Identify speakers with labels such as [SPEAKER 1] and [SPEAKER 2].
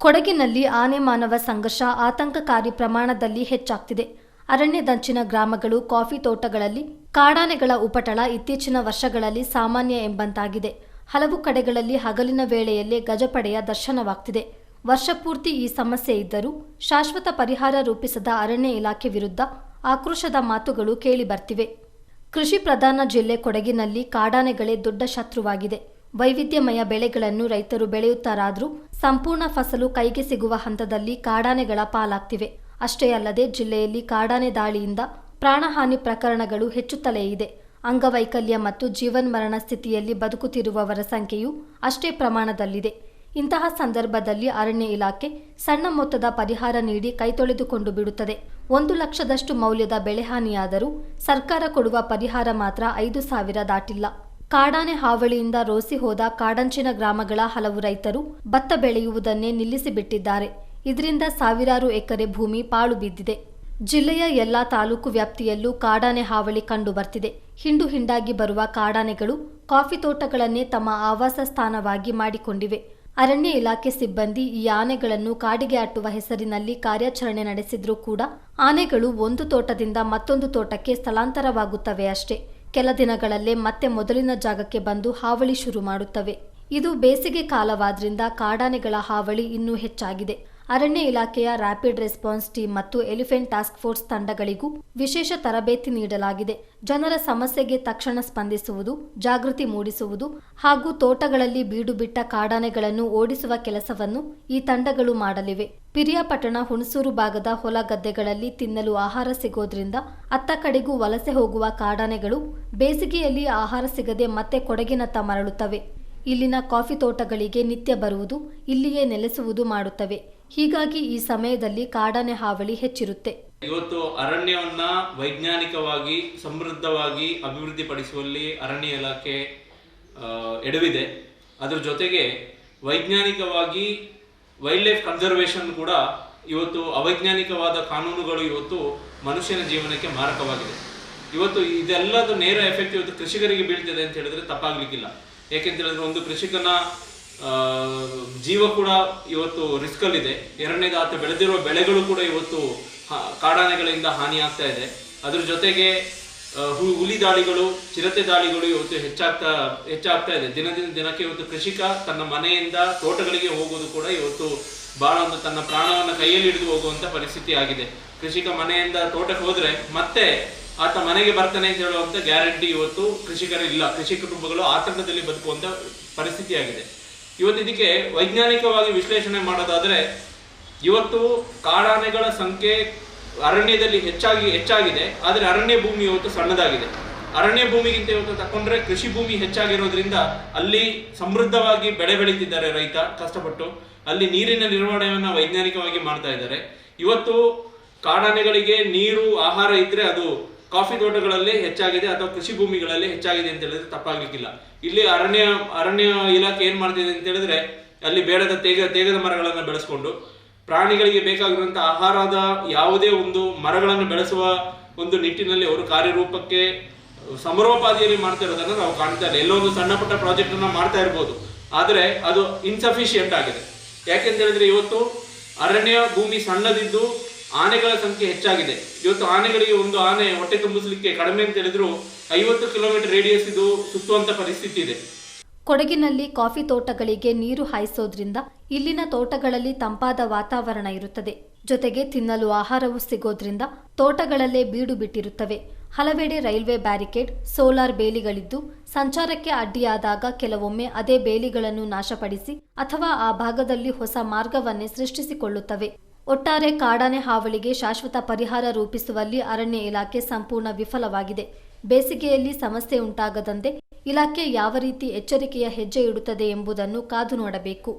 [SPEAKER 1] ಕೊಡಗಿನಲ್ಲಿ ಆನೆ ಮಾನವ ಸಂಘರ್ಷ ಆತಂಕಕಾರಿ ಪ್ರಮಾಣದಲ್ಲಿ ಹೆಚ್ಚಾಗ್ತಿದೆ. ಅರಣ್ಯದಂಚಿನ ಗ್ರಾಮಗಳು, ಕಾಫಿ ತೋಟಗಳಲ್ಲಿ, ಕಾಡಾನೆಗಳ ಉಪಟಳ ಇತ್ತೀಚಿನ ವರ್ಷಗಳಲ್ಲಿ ಸಾಮಾನ್ಯ ಎಂಬಂತಾಗಿದೆ. ಹಲವು ಕಡೆಗಳಲ್ಲಿ ಹಗಲಿನ ವೇಳೆಯಲ್ಲೇ ಗಜಪಡೆಯ ದರ್ಶನವಾಗ್ತಿದೆ. ವರ್ಷಪೂರ್ತಿ ಈ ಸಮಸ್ಯೆ ಇದ್ದರೂ ಶಾಶ್ವತ ಪರಿಹಾರ ರೂಪಿಸದ ಅರಣ್ಯ ಇಲಾಖೆ ವಿರುದ್ಧ ಆಕ್ರೋಶದ ಮಾತುಗಳು ಕೇಳಿಬರ್ತಿವೆ ಕೃಷಿ ಪ್ರಧಾನ ಜಿಲ್ಲೆ ಕೊಡಗಿನಲ್ಲಿ ಕಾಡಾನೆಗಳೇ ದೊಡ್ಡ ಶತ್ರುವಾಗಿದೆ. ವೈವಿಧ್ಯಮಯ ಬೆಳೆಗಳನ್ನು ರೈತರು ಬೆಳೆಯುತ್ತಾರಾದರೂ ಸಂಪೂರ್ಣ ಫಸಲು ಕೈಗೆ ಸಿಗುವ ಹಂತದಲ್ಲಿ ಕಾಡಾನೆಗಳ ಪಾಲಾಗ್ತಿವೆ. ಅಷ್ಟೇ ಅಲ್ಲದೆ ಜಿಲ್ಲೆಯಲ್ಲಿ ಕಾಡಾನೆ ದಾಳಿಯಿಂದ ಪ್ರಾಣಹಾನಿ ಪ್ರಕರಣಗಳು ಹೆಚ್ಚುತ್ತಲೇ ಇದೆ. ಅಂಗವೈಕಲ್ಯ ಮತ್ತು ಜೀವನ್ಮರಣ ಸ್ಥಿತಿಯಲ್ಲಿ ಬದುಕುತ್ತಿರುವವರ ಸಂಖ್ಯೆಯೂ ಅಷ್ಟೇ ಪ್ರಮಾಣದಲ್ಲಿದೆ. ಇಂತಹ ಸಂದರ್ಭದಲ್ಲಿ ಅರಣ್ಯ ಇಲಾಖೆ ಸಣ್ಣ ಮೊತ್ತದ ಪರಿಹಾರ ನೀಡಿ ಕೈತೊಳೆದುಕೊಂಡು ಬಿಡುತ್ತದೆ. ಒಂದು ಲಕ್ಷದಷ್ಟು ಮೌಲ್ಯದ ಬೆಳೆಹಾನಿಯಾದರೂ ಸರ್ಕಾರ ಕೊಡುವ ಪರಿಹಾರ ಮಾತ್ರ ಐದು ಸಾವಿರ ದಾಟಿಲ್ಲ. ಕಾಡಾನೆ ಹಾವಳಿಯಿಂದ ರೋಸಿ ಹೋದ ಕಾಡಂಚಿನ ಗ್ರಾಮಗಳ ಹಲವು ರೈತರು ಭತ್ತ ಬೆಳೆಯುವುದನ್ನೇ ನಿಲ್ಲಿಸಿಬಿಟ್ಟಿದ್ದಾರೆ. ಇದರಿಂದ ಸಾವಿರಾರು ಎಕರೆ ಭೂಮಿ ಪಾಳು ಬಿದ್ದಿದೆ. ಜಿಲ್ಲೆಯ ಎಲ್ಲಾ ತಾಲೂಕು ವ್ಯಾಪ್ತಿಯಲ್ಲೂ ಕಾಡಾನೆ ಹಾವಳಿ ಕಂಡು ಬರ್ತಿದೆ. ಹಿಂಡು ಹಿಂಡಾಗಿ ಬರುವ ಕಾಡಾನೆಗಳು ಕಾಫಿ ತೋಟಗಳನ್ನೇ ತಮ್ಮ ಆವಾಸ ಸ್ಥಾನವಾಗಿ ಮಾಡಿಕೊಂಡಿವೆ. ಅರಣ್ಯ ಇಲಾಖೆ ಸಿಬ್ಬಂದಿ ಈ ಆನೆಗಳನ್ನು ಕಾಡಿಗೆ ಅಟ್ಟುವ ಹೆಸರಿನಲ್ಲಿ ಕಾರ್ಯಾಚರಣೆ ನಡೆಸಿದ್ರೂ ಕೂಡ ಆನೆಗಳು ಒಂದು ತೋಟದಿಂದ ಮತ್ತೊಂದು ತೋಟಕ್ಕೆ ಸ್ಥಳಾಂತರವಾಗುತ್ತವೆ ಅಷ್ಟೇ. ಕೆಲ ದಿನಗಳಲ್ಲೇ ಮತ್ತೆ ಮೊದಲಿನ ಜಾಗಕ್ಕೆ ಬಂದು ಹಾವಳಿ ಶುರು ಮಾಡುತ್ತವೆ. ಇದು ಬೇಸಿಗೆ ಕಾಲವಾದ್ರಿಂದ ಕಾಡಾನೆಗಳ ಹಾವಳಿ ಇನ್ನೂ ಹೆಚ್ಚಾಗಿದೆ. ಅರಣ್ಯ ಇಲಾಖೆಯ ರ್ಯಾಪಿಡ್ ರೆಸ್ಪಾನ್ಸ್ ಟೀಮ್ ಮತ್ತು ಎಲಿಫೆಂಟ್ ಟಾಸ್ಕ್ ಫೋರ್ಸ್ ತಂಡಗಳಿಗೂ ವಿಶೇಷ ತರಬೇತಿ ನೀಡಲಾಗಿದೆ. ಜನರ ಸಮಸ್ಯೆಗೆ ತಕ್ಷಣ ಸ್ಪಂದಿಸುವುದು, ಜಾಗೃತಿ ಮೂಡಿಸುವುದು ಹಾಗೂ ತೋಟಗಳಲ್ಲಿ ಬೀಡು ಬಿಟ್ಟ ಕಾಡಾನೆಗಳನ್ನು ಓಡಿಸುವ ಕೆಲಸವನ್ನು ಈ ತಂಡಗಳು ಮಾಡಲಿವೆ. ಪಿರಿಯಾಪಟ್ಟಣ, ಹುಣಸೂರು ಭಾಗದ ಹೊಲ ಗದ್ದೆಗಳಲ್ಲಿ ತಿನ್ನಲು ಆಹಾರ ಸಿಗೋದ್ರಿಂದ ಅತ್ತ ಕಡೆಗೂ ವಲಸೆ ಹೋಗುವ ಕಾಡಾನೆಗಳು ಬೇಸಿಗೆಯಲ್ಲಿ ಆಹಾರ ಸಿಗದೆ ಮತ್ತೆ ಕೊಡಗಿನತ್ತ ಮರಳುತ್ತವೆ. ಇಲ್ಲಿನ ಕಾಫಿ ತೋಟಗಳಿಗೆ ನಿತ್ಯ ಬರುವುದು, ಇಲ್ಲಿಯೇ ನೆಲೆಸುವುದು ಮಾಡುತ್ತವೆ. ಹೀಗಾಗಿ ಈ ಸಮಯದಲ್ಲಿ ಕಾಡಾನೆ ಹಾವಳಿ ಹೆಚ್ಚಿರುತ್ತೆ.
[SPEAKER 2] ಇವತ್ತು ಅರಣ್ಯವನ್ನ ವೈಜ್ಞಾನಿಕವಾಗಿ, ಸಮೃದ್ಧವಾಗಿ ಅಭಿವೃದ್ಧಿಪಡಿಸುವಲ್ಲಿ ಅರಣ್ಯ ಇಲಾಖೆ ಎಡವಿದೆ. ಅದರ ಜೊತೆಗೆ ವೈಜ್ಞಾನಿಕವಾಗಿ ವೈಲ್ಡ್ ಲೈಫ್ ಕನ್ಸರ್ವೇಷನ್ ಕೂಡ ಇವತ್ತು ಅವೈಜ್ಞಾನಿಕವಾದ ಕಾನೂನುಗಳು ಇವತ್ತು ಮನುಷ್ಯನ ಜೀವನಕ್ಕೆ ಮಾರಕವಾಗಿದೆ. ಇವತ್ತು ಇದೆಲ್ಲದು ನೇರ ಎಫೆಕ್ಟ್ ಇವತ್ತು ಕೃಷಿಕರಿಗೆ ಬೀಳ್ತಿದೆ ಅಂತ ಹೇಳಿದ್ರೆ ತಪ್ಪಾಗ್ಲಿಕ್ಕಿಲ್ಲ. ಯಾಕೆಂತ ಹೇಳಿದ್ರೆ ಒಂದು ಕೃಷಿಕನ ಜೀವ ಕೂಡ ಇವತ್ತು ರಿಸ್ಕ್ ಅಲ್ಲಿದೆ. ಎರಡನೇದು ಆತ ಬೆಳೆದಿರುವ ಬೆಳೆಗಳು ಕೂಡ ಇವತ್ತು ಕಾಡಾನೆಗಳಿಂದ ಹಾನಿ ಆಗ್ತಾ ಇದೆ. ಅದ್ರ ಜೊತೆಗೆ ಹುಲಿ ದಾಳಿಗಳು, ಚಿರತೆ ದಾಳಿಗಳು ಇವತ್ತು ಹೆಚ್ಚಾಗ್ತಾ ಹೆಚ್ಚಾಗ್ತಾ ಇದೆ. ದಿನದಿಂದ ದಿನಕ್ಕೆ ಇವತ್ತು ಕೃಷಿಕ ತನ್ನ ಮನೆಯಿಂದ ತೋಟಗಳಿಗೆ ಹೋಗೋದು ಕೂಡ ಇವತ್ತು ಬಹಳ ಒಂದು ತನ್ನ ಪ್ರಾಣವನ್ನು ಕೈಯಲ್ಲಿ ಹಿಡಿದು ಹೋಗುವಂತ ಪರಿಸ್ಥಿತಿ ಆಗಿದೆ. ಕೃಷಿಕ ಮನೆಯಿಂದ ತೋಟಕ್ಕೆ ಹೋದ್ರೆ ಮತ್ತೆ ಆತ ಮನೆಗೆ ಬರ್ತಾನೆ ಅಂತ ಹೇಳುವಂತ ಗ್ಯಾರಂಟಿ ಇವತ್ತು ಕೃಷಿಕರು ಇಲ್ಲ ಕೃಷಿ ಕುಟುಂಬಗಳು ಆತಂಕದಲ್ಲಿ ಬದುಕುವಂತ ಪರಿಸ್ಥಿತಿ ಆಗಿದೆ. ಇವತ್ತು ಇದಕ್ಕೆ ವೈಜ್ಞಾನಿಕವಾಗಿ ವಿಶ್ಲೇಷಣೆ ಮಾಡೋದಾದರೆ, ಇವತ್ತು ಕಾಡಾನೆಗಳ ಸಂಖ್ಯೆ ಅರಣ್ಯದಲ್ಲಿ ಹೆಚ್ಚಾಗಿ, ಹೆಚ್ಚಾಗಿದೆ, ಆದರೆ ಅರಣ್ಯ ಭೂಮಿ ಇವತ್ತು ಸಣ್ಣದಾಗಿದೆ. ಅರಣ್ಯ ಭೂಮಿಗಿಂತ ಇವತ್ತು ತಕೊಂಡ್ರೆ ಕೃಷಿ ಭೂಮಿ ಹೆಚ್ಚಾಗಿರೋದ್ರಿಂದ ಅಲ್ಲಿ ಸಮೃದ್ಧವಾಗಿ ಬೆಳೆ ಬೆಳೀತಿದ್ದಾರೆ ರೈತ, ಕಷ್ಟಪಟ್ಟು. ಅಲ್ಲಿ ನೀರಿನ ನಿರ್ವಹಣೆಯನ್ನು ವೈಜ್ಞಾನಿಕವಾಗಿ ಮಾಡ್ತಾ ಇದ್ದಾರೆ. ಇವತ್ತು ಕಾಡಾನೆಗಳಿಗೆ ನೀರು, ಆಹಾರ ಇದ್ರೆ ಅದು ಕಾಫಿ ತೋಟಗಳಲ್ಲಿ ಹೆಚ್ಚಾಗಿದೆ ಅಥವಾ ಕೃಷಿ ಭೂಮಿಗಳಲ್ಲಿ ಹೆಚ್ಚಾಗಿದೆ ಅಂತ ಹೇಳಿದ್ರೆ ತಪ್ಪಾಗ್ಲಿಕ್ಕಿಲ್ಲ. ಇಲ್ಲಿ ಅರಣ್ಯ ಅರಣ್ಯ ಇಲಾಖೆ ಏನ್ ಮಾಡ್ತಿದೆ ಅಂತ ಹೇಳಿದ್ರೆ ಅಲ್ಲಿ ಬೇಡದ ತೇಗ, ತೇಗದ ಮರಗಳನ್ನು ಬೆಳೆಸ್ಕೊಂಡು ಪ್ರಾಣಿಗಳಿಗೆ ಬೇಕಾಗಿರುವಂತಹ ಆಹಾರದ ಯಾವುದೇ ಒಂದು ಮರಗಳನ್ನು ಬೆಳೆಸುವ ಒಂದು ನಿಟ್ಟಿನಲ್ಲಿ ಅವರು ಕಾರ್ಯರೂಪಕ್ಕೆ ಸಮರೋಪಾದಿಯಲ್ಲಿ ಮಾಡ್ತಾ ಇರೋದನ್ನ ನಾವು ಕಾಣ್ತಾ ಇಲ್ಲ. ಎಲ್ಲೋ ಒಂದು ಸಣ್ಣ ಪುಟ್ಟ ಪ್ರಾಜೆಕ್ಟ್ ಅನ್ನ ಮಾಡ್ತಾ ಇರ್ಬೋದು. ಆದರೆ ಅದು ಇನ್ಸಫಿಶಿಯಂಟ್ ಆಗಿದೆ. ಯಾಕೆಂತ ಹೇಳಿದ್ರೆ ಇವತ್ತು ಅರಣ್ಯ ಭೂಮಿ ಸಣ್ಣದಿದ್ದು ಆನೆಗಳ ಸಂಖ್ಯೆ ಹೆಚ್ಚಾಗಿದೆ. ಇವತ್ತು ಆನೆಗಳಿಗೆ ಒಂದು ಆನೆ ಹೊಟ್ಟೆ ತುಂಬಿಸಲಿಕ್ಕೆ ಕಡಿಮೆ ಅಂತ ಹೇಳಿದ್ರು ಐವತ್ತು ಕಿಲೋಮೀಟರ್ ರೇಡಿಯಸ್ ಇದು ಸುತ್ತುವಂತ ಪರಿಸ್ಥಿತಿ ಇದೆ.
[SPEAKER 1] ಕೊಡಗಿನಲ್ಲಿ ಕಾಫಿ ತೋಟಗಳಿಗೆ ನೀರು ಹಾಯಿಸೋದ್ರಿಂದ ಇಲ್ಲಿನ ತೋಟಗಳಲ್ಲಿ ತಂಪಾದ ವಾತಾವರಣ ಇರುತ್ತದೆ. ಜೊತೆಗೆ ತಿನ್ನಲು ಆಹಾರವೂ ಸಿಗೋದ್ರಿಂದ ತೋಟಗಳಲ್ಲೇ ಬೀಡು ಬಿಟ್ಟಿರುತ್ತವೆ. ಹಲವೆಡೆ ರೈಲ್ವೆ ಬ್ಯಾರಿಕೇಡ್, ಸೋಲಾರ್ ಬೇಲಿಗಳಿದ್ದು ಸಂಚಾರಕ್ಕೆ ಅಡ್ಡಿಯಾದಾಗ ಕೆಲವೊಮ್ಮೆ ಅದೇ ಬೇಲಿಗಳನ್ನು ನಾಶಪಡಿಸಿ ಅಥವಾ ಆ ಭಾಗದಲ್ಲಿ ಹೊಸ ಮಾರ್ಗವನ್ನೇ ಸೃಷ್ಟಿಸಿಕೊಳ್ಳುತ್ತವೆ. ಒಟ್ಟಾರೆ ಕಾಡಾನೆ ಹಾವಳಿಗೆ ಶಾಶ್ವತ ಪರಿಹಾರ ರೂಪಿಸುವಲ್ಲಿ ಅರಣ್ಯ ಇಲಾಖೆ ಸಂಪೂರ್ಣ ವಿಫಲವಾಗಿದೆ. ಬೇಸಿಗೆಯಲ್ಲಿ ಸಮಸ್ಯೆ ಉಂಟಾಗದಂತೆ ಇಲಾಖೆ ಯಾವ ರೀತಿ ಎಚ್ಚರಿಕೆಯ ಹೆಜ್ಜೆ ಇಡುತ್ತದೆ ಎಂಬುದನ್ನು ಕಾದು ನೋಡಬೇಕು.